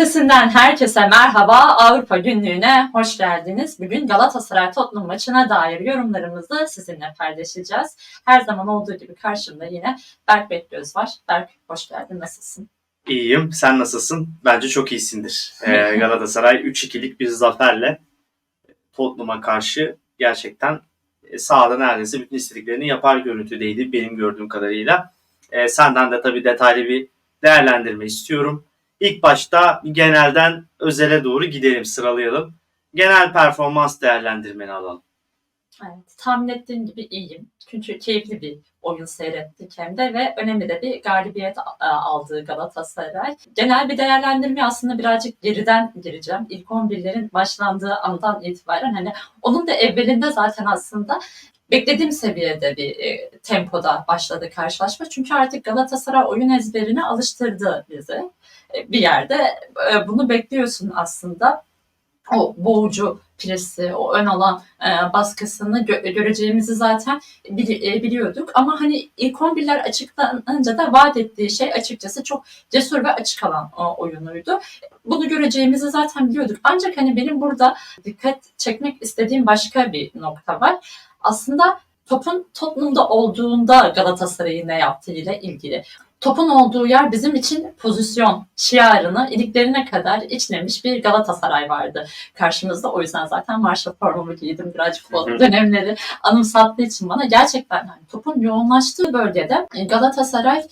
Ötesinden herkese merhaba. Avrupa günlüğüne hoş geldiniz. Bugün Galatasaray Tottenham maçına dair yorumlarımızı sizinle paylaşacağız. Her zaman olduğu gibi karşımda yine Berk Bekgöz var. Berk hoş geldin. Nasılsın? İyiyim. Sen nasılsın? Bence çok iyisindir. Ee, Galatasaray 3-2'lik bir zaferle Tottenham'a karşı gerçekten e, sahada neredeyse bütün istediklerini yapar görüntüdeydi benim gördüğüm kadarıyla. Ee, senden de tabii detaylı bir değerlendirme istiyorum. İlk başta genelden özele doğru gidelim, sıralayalım. Genel performans değerlendirmeni alalım. Evet, tahmin ettiğim gibi iyiyim. Çünkü keyifli bir oyun seyrettik hem de ve önemli de bir galibiyet e, aldı Galatasaray. Genel bir değerlendirme aslında birazcık geriden gireceğim. İlk 11'lerin başlandığı andan itibaren hani onun da evvelinde zaten aslında beklediğim seviyede bir e, tempoda başladı karşılaşma. Çünkü artık Galatasaray oyun ezberine alıştırdı bizi. Bir yerde e, bunu bekliyorsun aslında. O boğucu presi, o ön alan e, baskısını gö- göreceğimizi zaten bili- e, biliyorduk. Ama hani ilk 11'ler açıklanınca da vaat ettiği şey açıkçası çok cesur ve açık alan o oyunuydu. Bunu göreceğimizi zaten biliyorduk. Ancak hani benim burada dikkat çekmek istediğim başka bir nokta var. Aslında topun Tottenham'da olduğunda Galatasaray'ın ne yaptığıyla ilgili. Topun olduğu yer bizim için pozisyon şiarını iliklerine kadar içlemiş bir Galatasaray vardı karşımızda. O yüzden zaten Marshall formamı giydim. Birazcık o dönemleri anımsattığı için bana gerçekten hani topun yoğunlaştığı bölgede Galatasaray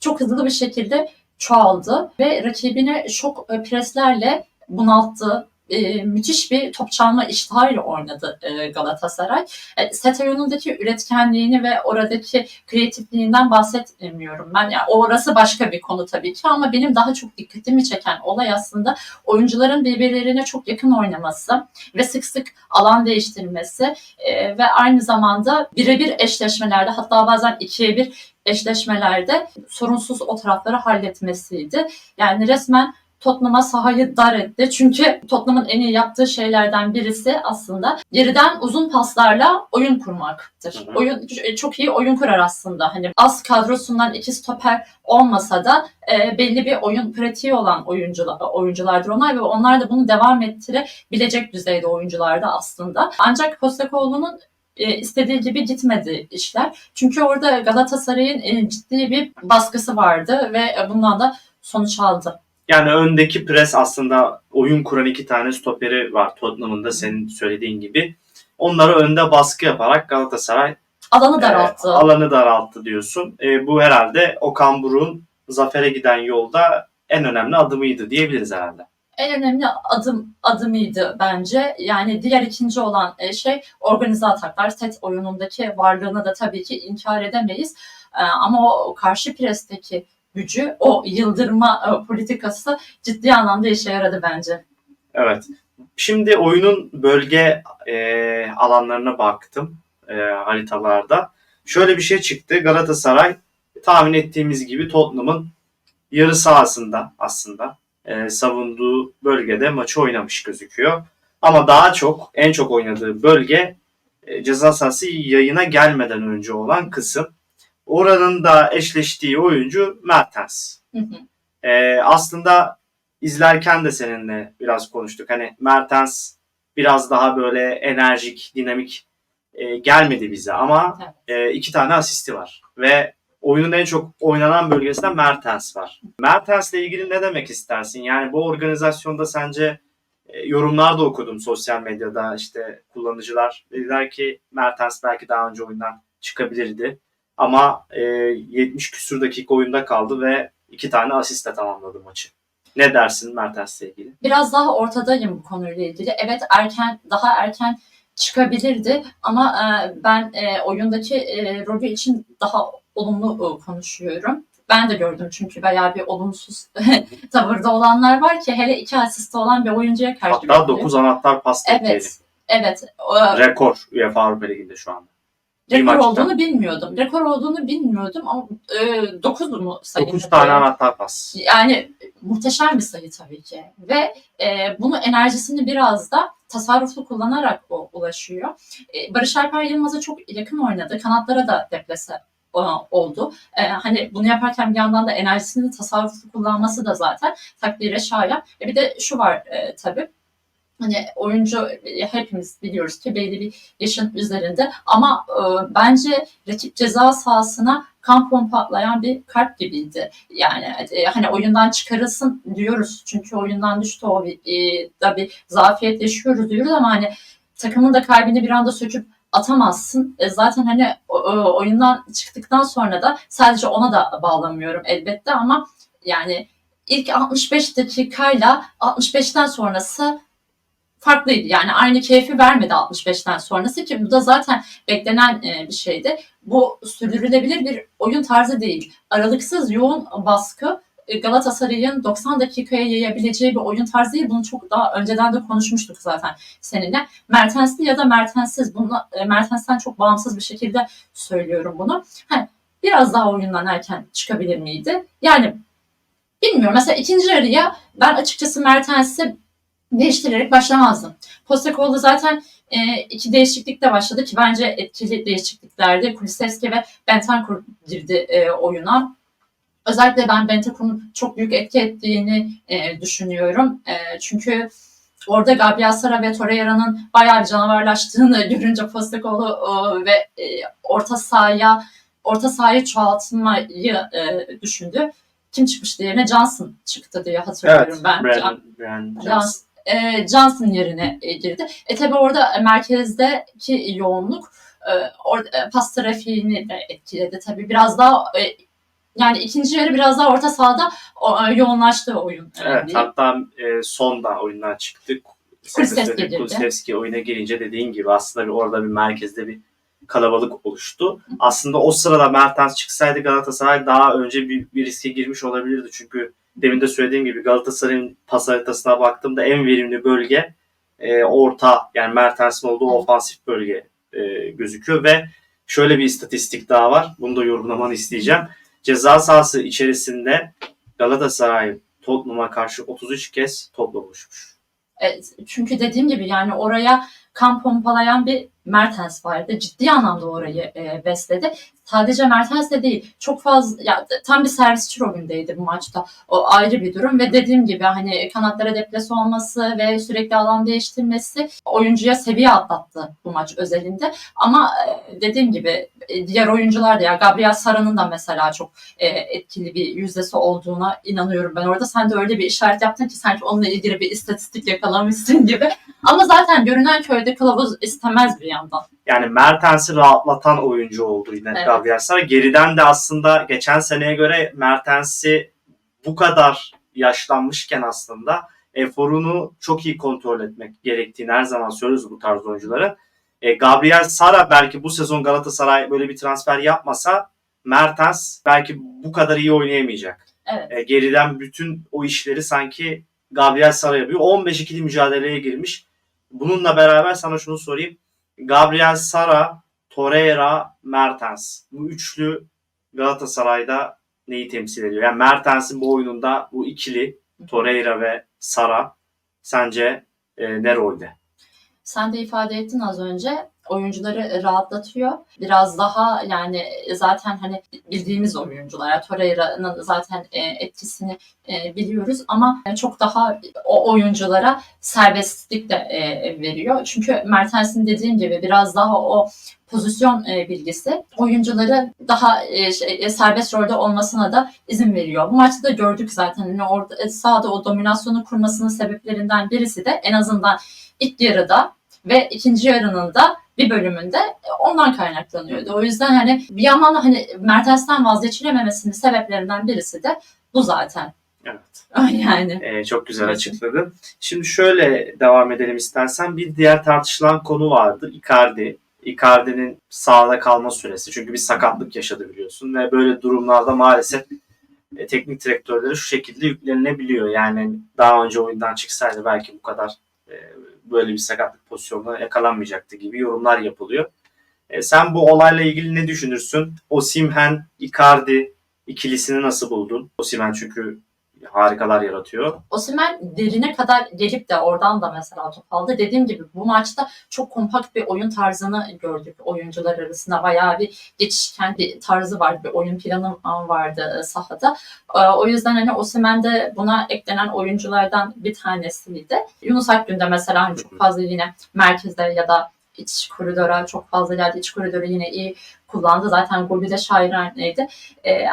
çok hızlı bir şekilde çoğaldı ve rakibine şok e, preslerle bunalttı. E, müthiş bir top çalma iştahıyla oynadı e, Galatasaray. E, Setayon'undaki üretkenliğini ve oradaki kreatifliğinden bahsetmiyorum ben. Yani orası başka bir konu tabii ki ama benim daha çok dikkatimi çeken olay aslında oyuncuların birbirlerine çok yakın oynaması ve sık sık alan değiştirmesi e, ve aynı zamanda birebir eşleşmelerde hatta bazen ikiye bir eşleşmelerde sorunsuz o tarafları halletmesiydi. Yani resmen Tottenham'a sahayı dar etti. Çünkü Tottenham'ın en iyi yaptığı şeylerden birisi aslında geriden uzun paslarla oyun kurmaktır. Hı hı. Oyun çok iyi oyun kurar aslında. Hani az kadrosundan iki stoper olmasa da e, belli bir oyun pratiği olan oyuncular oyunculardır onlar ve onlar da bunu devam ettirebilecek düzeyde oyunculardı aslında. Ancak Postecoglou'nun e, istediği gibi gitmedi işler. Çünkü orada Galatasaray'ın e, ciddi bir baskısı vardı ve e, bundan da sonuç aldı. Yani öndeki pres aslında oyun kuran iki tane stoperi var Tottenham'ın da senin söylediğin gibi. Onları önde baskı yaparak Galatasaray Alanı daralttı. E, alanı daralttı diyorsun. E, bu herhalde Okan Buruk'un zafere giden yolda en önemli adımıydı diyebiliriz herhalde. en önemli adım adımıydı bence. Yani diğer ikinci olan e, şey organize ataklar. Set oyunundaki varlığını da tabii ki inkar edemeyiz. E, Ama o karşı presteki gücü, o yıldırma e, politikası ciddi anlamda işe yaradı bence. Evet. Şimdi oyunun bölge e, alanlarına baktım e, haritalarda. Şöyle bir şey çıktı. Galatasaray tahmin ettiğimiz gibi Tottenham'ın yarı sahasında aslında e, savunduğu bölgede maçı oynamış gözüküyor. Ama daha çok en çok oynadığı bölge e, ceza sahası yayına gelmeden önce olan kısım. Oranın da eşleştiği oyuncu Mertens. Hı hı. Ee, aslında izlerken de seninle biraz konuştuk. Hani Mertens biraz daha böyle enerjik, dinamik e, gelmedi bize ama e, iki tane asisti var. Ve oyunun en çok oynanan bölgesinde Mertens var. Mertens'le ilgili ne demek istersin? Yani bu organizasyonda sence e, yorumlar da okudum sosyal medyada işte kullanıcılar dediler ki Mertens belki daha önce oyundan çıkabilirdi. Ama e, 70 küsur dakika oyunda kaldı ve iki tane asistle tamamladı maçı. Ne dersin Mertens'le ilgili? Biraz daha ortadayım bu konuyla ilgili. Evet erken, daha erken çıkabilirdi ama e, ben e, oyundaki e, rolü için daha olumlu e, konuşuyorum. Ben de gördüm çünkü bayağı bir olumsuz tavırda olanlar var ki hele iki asiste olan bir oyuncuya karşı. Hatta 9 anahtar pas. Evet. Evet. e, Rekor UEFA Avrupa Ligi'nde şu anda. Rekor maçta. olduğunu bilmiyordum. Rekor olduğunu bilmiyordum ama e, 9 mu sayı? 9 tane anahtar pas. Yani muhteşem bir sayı tabii ki. Ve e, bunu enerjisini biraz da tasarruflu kullanarak o ulaşıyor. E, Barış Alper Yılmaz'a çok yakın oynadı. Kanatlara da deplase e, oldu. E, hani bunu yaparken bir yandan da enerjisini tasarruflu kullanması da zaten takdire şayan. E, bir de şu var e, tabii. Hani oyuncu e, hepimiz biliyoruz ki belli bir yaşın üzerinde ama e, bence rakip ceza sahasına kan pompalayan bir kalp gibiydi. Yani e, hani oyundan çıkarılsın diyoruz çünkü oyundan düştü o bir, e, da bir zafiyet yaşıyoruz diyoruz ama hani takımın da kalbini bir anda söküp atamazsın. E, zaten hani o- o- oyundan çıktıktan sonra da sadece ona da bağlamıyorum elbette ama yani ilk 65 dakikayla 65'ten sonrası farklıydı. Yani aynı keyfi vermedi 65'ten sonrası ki bu da zaten beklenen e, bir şeydi. Bu sürdürülebilir bir oyun tarzı değil. Aralıksız yoğun baskı e, Galatasaray'ın 90 dakikaya yayabileceği bir oyun tarzı değil. Bunu çok daha önceden de konuşmuştuk zaten seninle. Mertensli ya da Mertensiz. Bunu, e, Mertens'ten çok bağımsız bir şekilde söylüyorum bunu. Hani biraz daha oyundan erken çıkabilir miydi? Yani bilmiyorum. Mesela ikinci yarıya ben açıkçası Mertens'i değiştirerek başlamazdım. Postecoglou zaten e, iki değişiklikle başladı ki bence etkili değişikliklerdi. Kulusevski ve Bentancur girdi e, oyuna. Özellikle ben Bentancur'un çok büyük etki ettiğini e, düşünüyorum. E, çünkü orada Gabriel Sara ve Torreira'nın bayağı bir canavarlaştığını görünce Postecoglou e, ve e, orta sahaya orta sahayı çoğaltmayı e, düşündü. Kim çıkmıştı yerine? Johnson çıktı diye hatırlıyorum Evet. ben. Brandon, Brandon Johnson. E, Johnson yerine e, girdi. E tabi orada merkezdeki yoğunluk e, or, e, pas trafiğini de etkiledi. Tabi biraz daha e, yani ikinci yarı biraz daha orta sahada o, e, yoğunlaştı oyun. e, Evet diyeyim. hatta e, son da oyundan çıktı. Kulusevski girdi. Kulusevski oyuna girince dediğin gibi aslında bir orada bir merkezde bir kalabalık oluştu. Aslında o sırada Mertens çıksaydı Galatasaray daha önce bir, bir riske girmiş olabilirdi. Çünkü demin de söylediğim gibi Galatasaray'ın pas haritasına baktığımda en verimli bölge e, orta yani Mertens'in olduğu ofansif bölge e, gözüküyor ve şöyle bir istatistik daha var. Bunu da yorumlamanı isteyeceğim. Ceza sahası içerisinde Galatasaray Tottenham'a karşı 33 kez topla buluşmuş. E, çünkü dediğim gibi yani oraya kan pompalayan bir Mertens vardı. Ciddi anlamda orayı e, besledi. Sadece Mertens de değil. Çok fazla ya tam bir servisçi rolündeydi bu maçta. O ayrı bir durum ve dediğim gibi hani kanatlara deplase olması ve sürekli alan değiştirmesi oyuncuya seviye atlattı bu maç özelinde. Ama e, dediğim gibi e, diğer oyuncular da ya Gabriel Sara'nın da mesela çok e, etkili bir yüzdesi olduğuna inanıyorum ben orada. Sen de öyle bir işaret yaptın ki sanki onunla ilgili bir istatistik yakalamışsın gibi. Ama zaten görünen köyde kılavuz istemez bir yandan. Yani Mertens'i rahatlatan oyuncu oldu yine Evet. Gabriel Sara. Geriden de aslında geçen seneye göre Mertens'i bu kadar yaşlanmışken aslında eforunu çok iyi kontrol etmek gerektiğini her zaman söylüyoruz bu tarz oyunculara. E, Gabriel Sara belki bu sezon Galatasaray böyle bir transfer yapmasa Mertens belki bu kadar iyi oynayamayacak. Evet. E, geriden bütün o işleri sanki Gabriel Sara yapıyor. 15 ikili mücadeleye girmiş. Bununla beraber sana şunu sorayım. Gabriel Sara, Torreira, Mertens. Bu üçlü Galatasaray'da neyi temsil ediyor? Yani Mertens'in bu oyununda bu ikili Torreira ve Sara sence e, ne rolde? Sen de ifade ettin az önce oyuncuları rahatlatıyor. Biraz daha yani zaten hani bildiğimiz oyuncular. Torreira'nın zaten e, etkisini e, biliyoruz ama çok daha o oyunculara serbestlik de e, veriyor. Çünkü Mertens'in dediğim gibi biraz daha o pozisyon e, bilgisi oyuncuları daha e, şey, e, serbest rolde olmasına da izin veriyor. Bu maçta da gördük zaten. Yani orada e, sahada o dominasyonu kurmasının sebeplerinden birisi de en azından ilk yarıda ve ikinci yarının da bir bölümünde ondan kaynaklanıyordu. O yüzden hani bir yandan da hani Mertens'ten vazgeçilememesinin sebeplerinden birisi de bu zaten. Evet. yani. E, çok güzel açıkladın. Şimdi şöyle devam edelim istersen. Bir diğer tartışılan konu vardı. Icardi. Icardi'nin sahada kalma süresi. Çünkü bir sakatlık yaşadı biliyorsun ve böyle durumlarda maalesef e, teknik direktörleri şu şekilde yüklenilebiliyor. Yani daha önce oyundan çıksaydı belki bu kadar e, böyle bir sakatlık pozisyonuna yakalanmayacaktı gibi yorumlar yapılıyor. E, sen bu olayla ilgili ne düşünürsün? Osimhen, Icardi ikilisini nasıl buldun? Osimhen çünkü harikalar yaratıyor. Osimhen derine kadar gelip de oradan da mesela top aldı. Dediğim gibi bu maçta çok kompakt bir oyun tarzını gördük oyuncular arasında. Bayağı bir geçişken bir tarzı vardı. Bir oyun planı vardı e, sahada. E, O yüzden hani Osimhen de buna eklenen oyunculardan bir tanesiydi. Yunus Akgün de mesela hani çok fazla yine merkezde ya da iç koridora çok fazla geldi. İç koridoru yine iyi kullandı. Zaten golü de şairaneydi. E,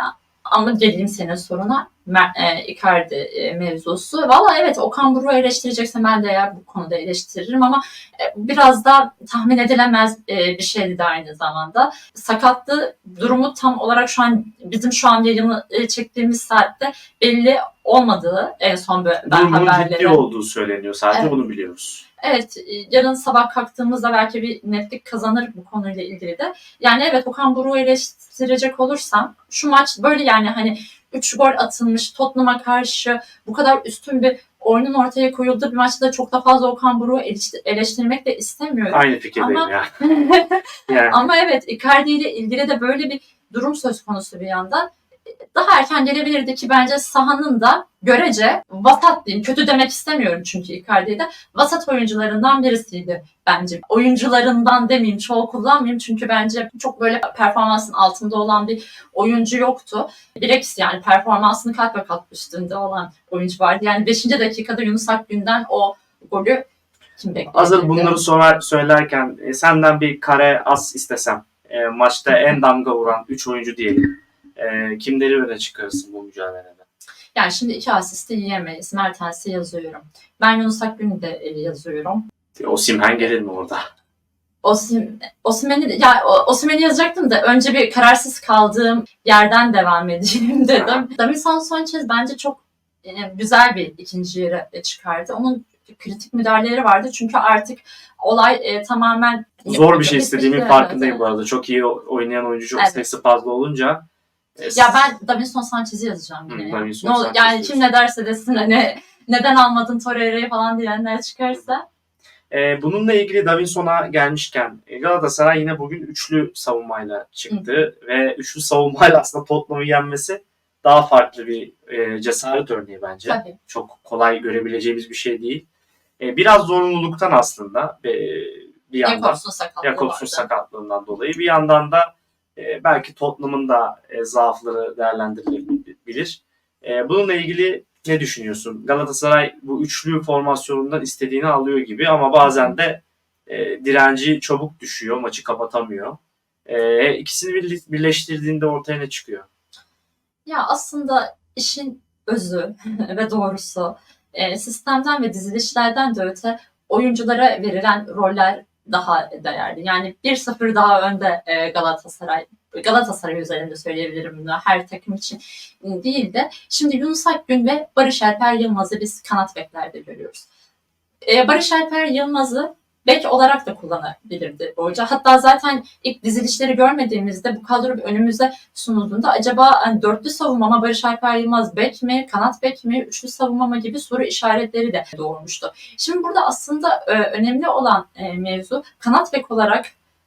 ama geleyim senin soruna. E, Icardi e, mevzusu. Valla evet Okan Buruk'u eleştirecekse ben de eğer bu konuda eleştiririm ama e, biraz da tahmin edilemez e, bir şeydi de aynı zamanda. Sakatlığı durumu tam olarak şu an bizim şu an yayını e, çektiğimiz saatte belli olmadığı en son ben Durumunun ciddi haberleri. olduğu söyleniyor. Sadece Evet. bunu biliyoruz. Evet, yarın sabah kalktığımızda belki bir netlik kazanır bu konuyla ilgili de. Yani evet Okan Buruk'u eleştirecek olursam şu maç böyle yani hani 3 gol atılmış Tottenham'a karşı bu kadar üstün bir oyunun ortaya koyulduğu bir maçta da çok da fazla Okan Buruk'u eleştir- eleştirmek de istemiyorum. Aynı fikirdeyim Ama- ya. Yani Ama evet Icardi ile ilgili de böyle bir durum söz konusu bir yandan. Daha erken gelebilirdi ki bence sahanın da görece vasat diyeyim. Kötü demek istemiyorum çünkü Icardi'yi de. Vasat oyuncularından birisiydi bence. Oyuncularından demeyeyim, çoğu kullanmayayım. Çünkü bence çok böyle performansın altında olan bir oyuncu yoktu. Bilakis yani performansını kat ve kat üstünde olan oyuncu vardı. Yani 5. dakikada Yunus Akgün'den o golü kim bekliyor? hazır bunları sorar, söylerken e, senden bir kare as istesem. E, maçta en damga vuran 3 oyuncu diyelim. E, kimleri öne çıkarırsın bu mücadelede? Yani şimdi iki asisti yiyemeyiz. Mertens'i yazıyorum. Ben Yunus Akgün'ü de e, yazıyorum. Osimhen gelir mi orada? Osim, Osimhen'i ya Osimhen'i yazacaktım da önce bir kararsız kaldığım yerden devam edeyim dedim. Davinson Sanchez bence çok e, güzel bir ikinci yere çıkardı. Onun kritik müdahaleleri vardı çünkü artık olay e, tamamen Zor bir şey istediğimin Evet, farkındayım evet. bu arada. Çok iyi oynayan oyuncu çok Evet. fazla olunca. Ya ben Davinson Sanchez'i yazacağım Hı, yine. Davinson Ne olur- Sanchez yani kim ne derse desin hani neden almadın Torreira'yı falan diyenler çıkarsa. E, bununla ilgili Davinson'a gelmişken e, Galatasaray yine bugün üçlü savunmayla çıktı ve üçlü savunmayla aslında Tottenham'ı yenmesi daha farklı bir e, cesaret örneği bence. Tabii. Çok kolay görebileceğimiz bir şey değil. E, biraz zorunluluktan aslında e, bir yandan Jakobs'un sakatlığından dolayı bir yandan da e, belki Tottenham'ın da e, zaafları değerlendirilebilir. E, bununla ilgili ne düşünüyorsun? Galatasaray bu üçlü formasyonundan istediğini alıyor gibi ama bazen de e, direnci çabuk düşüyor, maçı kapatamıyor. E, ikisini birleştirdiğinde ortaya ne çıkıyor? Ya aslında işin özü ve doğrusu e, sistemden ve dizilişlerden de öte oyunculara verilen roller daha değerli. Yani 1-0 daha önde e, Galatasaray. Galatasaray üzerinde söyleyebilirim bunu her takım için değil de. Şimdi Yunus Akgün ve Barış Alper Yılmaz'ı biz kanat beklerde görüyoruz. E, Barış Alper Yılmaz'ı bek olarak da kullanabilirdi hoca. Hatta zaten ilk dizilişleri görmediğimizde bu kadro önümüze sunulduğunda acaba hani dörtlü savunma mı Barış Alper Yılmaz bek mi, kanat bek mi, üçlü savunma mı gibi soru işaretleri de doğurmuştu. Şimdi burada aslında e, önemli olan e, mevzu kanat bek olarak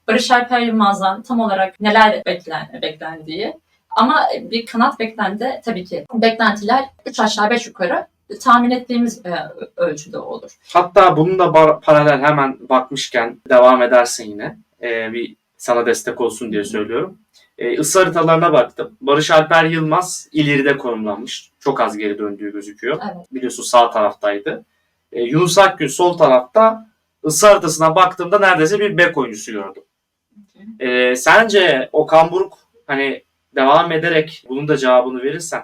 Barış Alper Yılmaz'dan tam olarak neler beklen, beklendiği. Ama bir kanat beklendi tabii ki beklentiler 3 aşağı 5 yukarı tahmin ettiğimiz e, ölçüde olur. Hatta bunun da paralel hemen bakmışken devam edersin yine. Ee, bir sana destek olsun diye söylüyorum. Ee, ısı haritalarına baktım. Barış Alper Yılmaz ileride konumlanmış. Çok az geri döndüğü gözüküyor. Evet. Biliyorsun sağ taraftaydı. Ee, Yunus Akgün sol tarafta. Isı haritasına baktığımda neredeyse bir bek oyuncusu gördüm. Ee, sence Okan Buruk hani devam ederek bunun da cevabını verirsen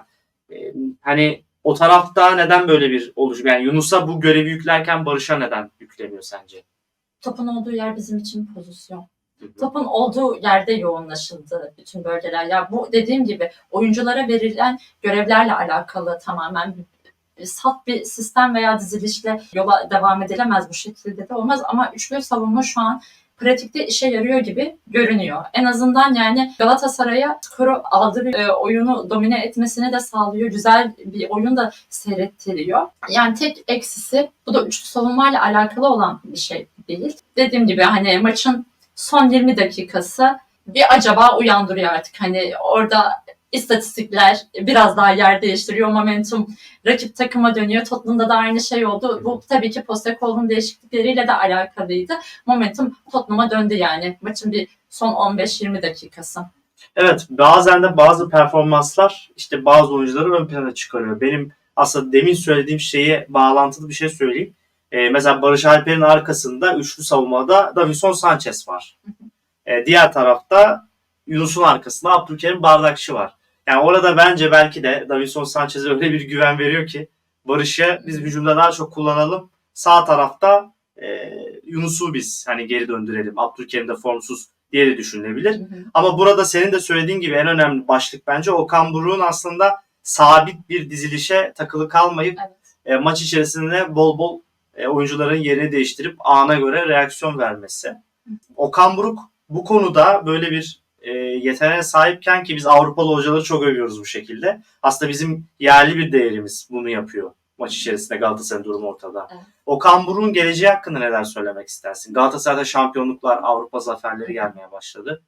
e, hani o tarafta neden böyle bir oluşum? Yani Yunus'a bu görevi yüklerken Barış'a neden yüklemiyor sence? Topun olduğu yer bizim için pozisyon. topun olduğu yerde yoğunlaşıldı bütün bölgeler. Ya bu dediğim gibi oyunculara verilen görevlerle alakalı tamamen sat bir sistem veya dizilişle yola devam edilemez bu şekilde de olmaz ama üçlü savunma şu an pratikte işe yarıyor gibi görünüyor. En azından yani Galatasaray'a skoru aldırıyor, e, oyunu domine etmesini de sağlıyor. Güzel bir oyun da seyrettiriyor. Yani tek eksisi bu da üçlü savunmayla alakalı olan bir şey değil. Dediğim gibi hani maçın son 20 dakikası bir acaba uyandırıyor artık. Hani orada istatistikler biraz daha yer değiştiriyor. Momentum rakip takıma dönüyor. Tottenham'da da aynı şey oldu. Bu tabii ki Postecoglou'nun değişiklikleriyle de alakalıydı. Momentum Tottenham'a döndü yani. Maçın bir son 15-20 dakikası. Evet bazen de bazı performanslar işte bazı oyuncuları ön plana çıkarıyor. Benim aslında demin söylediğim şeye bağlantılı bir şey söyleyeyim. Ee, mesela Barış Alper'in arkasında üçlü savunmada Davinson Sanchez var. Ee, diğer tarafta Yunus'un arkasında Abdülkerim Bardakçı var. Yani orada bence belki de Davinson Sanchez'e öyle bir güven veriyor ki Barış'ı biz hücumda daha çok kullanalım. Sağ tarafta e, Yunus'u biz hani geri döndürelim. Abdülkerim de formsuz diye de düşünülebilir. Ama burada senin de söylediğin gibi en önemli başlık bence Okan Buruk'un aslında sabit bir dizilişe takılı kalmayıp Evet. e, maç içerisinde bol bol e, oyuncuların yerini değiştirip ana göre reaksiyon vermesi. Okan Buruk bu konuda böyle bir e, yeteneğe sahipken ki biz Avrupalı hocaları çok övüyoruz bu şekilde. Aslında bizim yerli bir değerimiz bunu yapıyor maç içerisinde Galatasaray'ın durumu ortada. Evet. Okan Buruk'un geleceği hakkında neler söylemek istersin? Galatasaray'da şampiyonluklar, Avrupa zaferleri gelmeye başladı.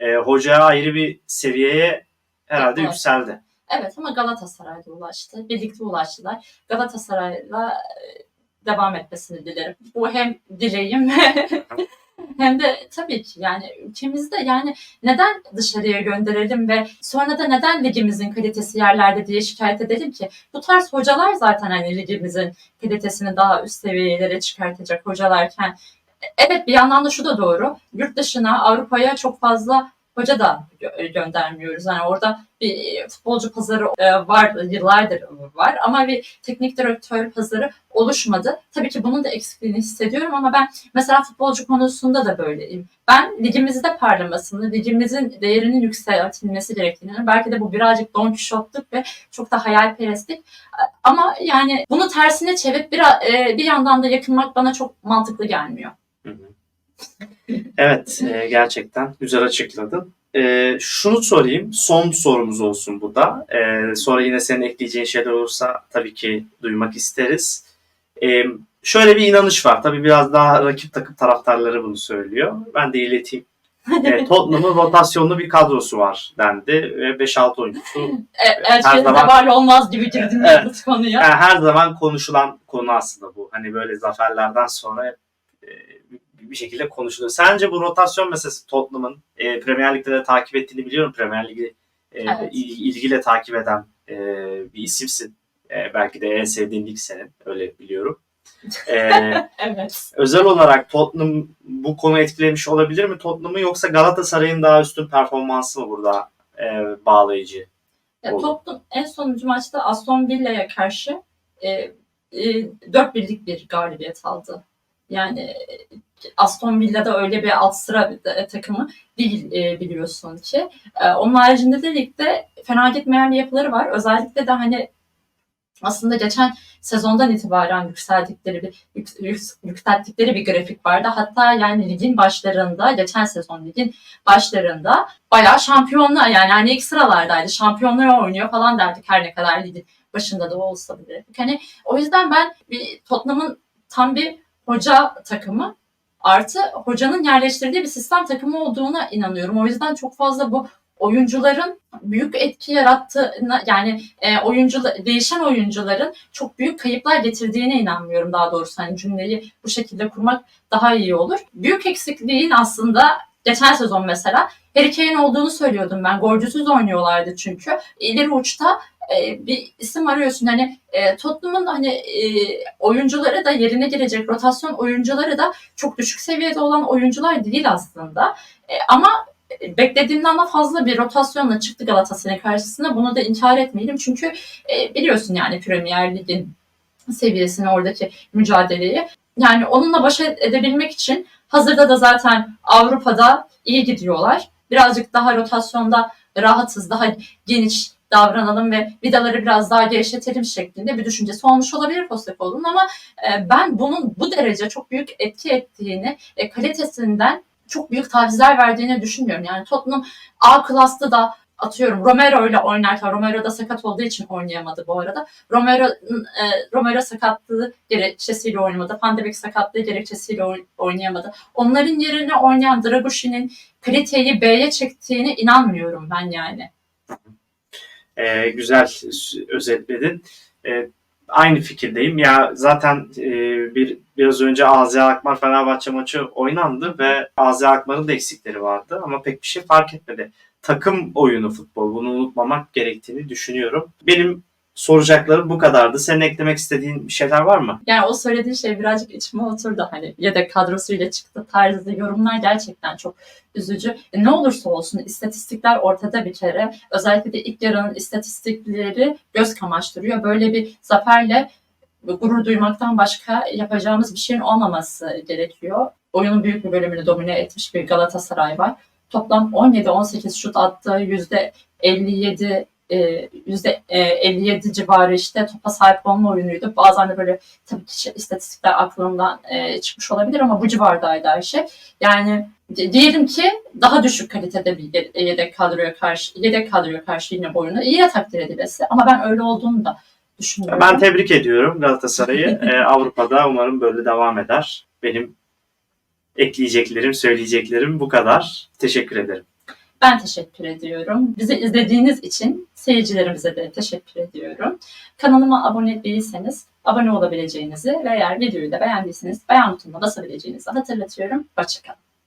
E, hoca ayrı bir seviyeye herhalde Evet. yükseldi. Evet ama Galatasaray'da ulaştı. Birlikte ulaştılar. Galatasaray'la e, devam etmesini dilerim. Bu hem dileğim hem de tabii ki yani ülkemizde yani neden dışarıya gönderelim ve sonra da neden ligimizin kalitesi yerlerde diye şikayet edelim ki? Bu tarz hocalar zaten hani ligimizin kalitesini daha üst seviyelere çıkartacak hocalarken evet bir yandan da şu da doğru. Yurt dışına, Avrupa'ya çok fazla hoca da gö- göndermiyoruz. Yani orada bir futbolcu pazarı e, var, yıllardır var ama bir teknik direktör pazarı oluşmadı. Tabii ki bunun da eksikliğini hissediyorum ama ben mesela futbolcu konusunda da böyleyim. Ben ligimizde parlamasını, ligimizin değerinin yükseltilmesi gerektiğini, belki de bu birazcık Don Quixote'luk ve çok da hayalperestlik ama yani bunu tersine çevirip bir, e, bir yandan da yakınmak bana çok mantıklı gelmiyor. Evet, e, gerçekten güzel açıkladın. E, şunu sorayım, son sorumuz olsun bu da. E, sonra yine senin ekleyeceğin şeyler olursa tabii ki duymak isteriz. E, şöyle bir inanış var. Tabii biraz daha rakip takım taraftarları bunu söylüyor. Ben de ileteyim. E, Tottenham'ın rotasyonlu bir kadrosu var dendi ve 5-6 oyuncusu E, Elçilerin zaman- de var olmaz gibi girdim Evet. konuya. Yani her zaman konuşulan konu aslında bu. Hani böyle zaferlerden sonra e, bir şekilde konuşuluyor. Sence bu rotasyon meselesi Tottenham'ın e, Premier Lig'de de takip ettiğini biliyorum. Premier Lig'i e, Evet. il- ilgiyle takip eden e, bir isimsin. E, belki de en sevdiğin lig senin. Öyle biliyorum. E, Evet. özel olarak Tottenham bu konu etkilemiş olabilir mi Tottenham'ı yoksa Galatasaray'ın daha üstün performansı mı burada e, bağlayıcı? Ya, Oldu. Tottenham en sonuncu maçta Aston Villa'ya karşı e, e, 4 birlik bir galibiyet aldı. Yani e, Aston Villa'da öyle bir alt sıra de- takımı değil e, biliyorsun ki. E, onun haricinde de ligde fena gitmeyen bir yapıları var. Özellikle de hani aslında geçen sezondan itibaren yükseldikleri bir yük- yük- yükselttikleri bir grafik vardı. Hatta yani ligin başlarında, geçen sezon ligin başlarında bayağı şampiyonluğa yani hani ilk sıralardaydı. Şampiyonluğa oynuyor falan derdik her ne kadar ligin başında da olsa bile. Hani o yüzden ben bir Tottenham'ın tam bir hoca takımı artı hocanın yerleştirdiği bir sistem takımı olduğuna inanıyorum. O yüzden çok fazla bu oyuncuların büyük etki yarattığına yani e, oyuncu değişen oyuncuların çok büyük kayıplar getirdiğine inanmıyorum daha doğrusu hani cümleyi bu şekilde kurmak daha iyi olur. Büyük eksikliğin aslında geçen sezon mesela Harry Kane olduğunu söylüyordum ben. Golcüsüz oynuyorlardı çünkü. İleri uçta e, bir isim arıyorsun. Hani e, Tottenham'ın hani e, oyuncuları da yerine girecek rotasyon oyuncuları da çok düşük seviyede olan oyuncular değil aslında. E, ama beklediğimden daha fazla bir rotasyonla çıktı Galatasaray karşısına. Bunu da inkar etmeyelim. Çünkü e, biliyorsun yani Premier Lig'in seviyesini oradaki mücadeleyi. Yani onunla baş edebilmek için hazırda da zaten Avrupa'da iyi gidiyorlar. Birazcık daha rotasyonda rahatız, daha geniş davranalım ve vidaları biraz daha gevşetelim şeklinde bir düşüncesi olmuş olabilir Postecoglou'nun ama e, ben bunun bu derece çok büyük etki ettiğini, e, kalitesinden çok büyük tavizler verdiğini düşünmüyorum. Yani Tottenham A klasta da atıyorum Romero ile oynarken Romero da sakat olduğu için oynayamadı bu arada. Romero e, Romero sakatlığı gerekçesiyle oynamadı. Van de Beek sakatlığı gerekçesiyle oyn- oynayamadı. Onların yerine oynayan Dragoshi'nin kaliteyi B'ye çektiğine inanmıyorum ben yani. E, güzel özetledin. E, aynı fikirdeyim. Ya zaten e, bir biraz önce Azi Akmar Fenerbahçe maçı oynandı ve Azi Akmar'ın da eksikleri vardı ama pek bir şey fark etmedi. Takım oyunu futbol. Bunu unutmamak gerektiğini düşünüyorum. Benim soracaklarım bu kadardı. Senin eklemek istediğin bir şeyler var mı? Yani o söylediği şey birazcık içime oturdu. Hani yedek kadrosuyla çıktı tarzı yorumlar gerçekten çok üzücü. E, ne olursa olsun istatistikler ortada bir kere. Özellikle de ilk yarının istatistikleri göz kamaştırıyor. Böyle bir zaferle gurur duymaktan başka yapacağımız bir şeyin olmaması gerekiyor. Oyunun büyük bir bölümünü domine etmiş bir Galatasaray var. Toplam 17-18 şut attığı %57 e, yüzde e, 57 civarı işte topa sahip olma oyunuydu. Bazen de böyle tabii ki şey- istatistikler aklımdan e, çıkmış olabilir ama bu civardaydı şey. Yani di- diyelim ki daha düşük kalitede bir ye- yedek kadroya karşı yedek kadroya karşı yine bu oyunu iyi takdir edilesi ama ben öyle olduğunu da düşünmüyorum. Ben tebrik ediyorum Galatasaray'ı. Ee, Avrupa'da umarım böyle devam eder. Benim ekleyeceklerim, söyleyeceklerim bu kadar. Teşekkür ederim. Ben teşekkür ediyorum. Bizi izlediğiniz için seyircilerimize de teşekkür ediyorum. Kanalıma abone değilseniz abone olabileceğinizi ve eğer videoyu da beğendiyseniz beğen butonuna basabileceğinizi hatırlatıyorum. Hoşçakalın.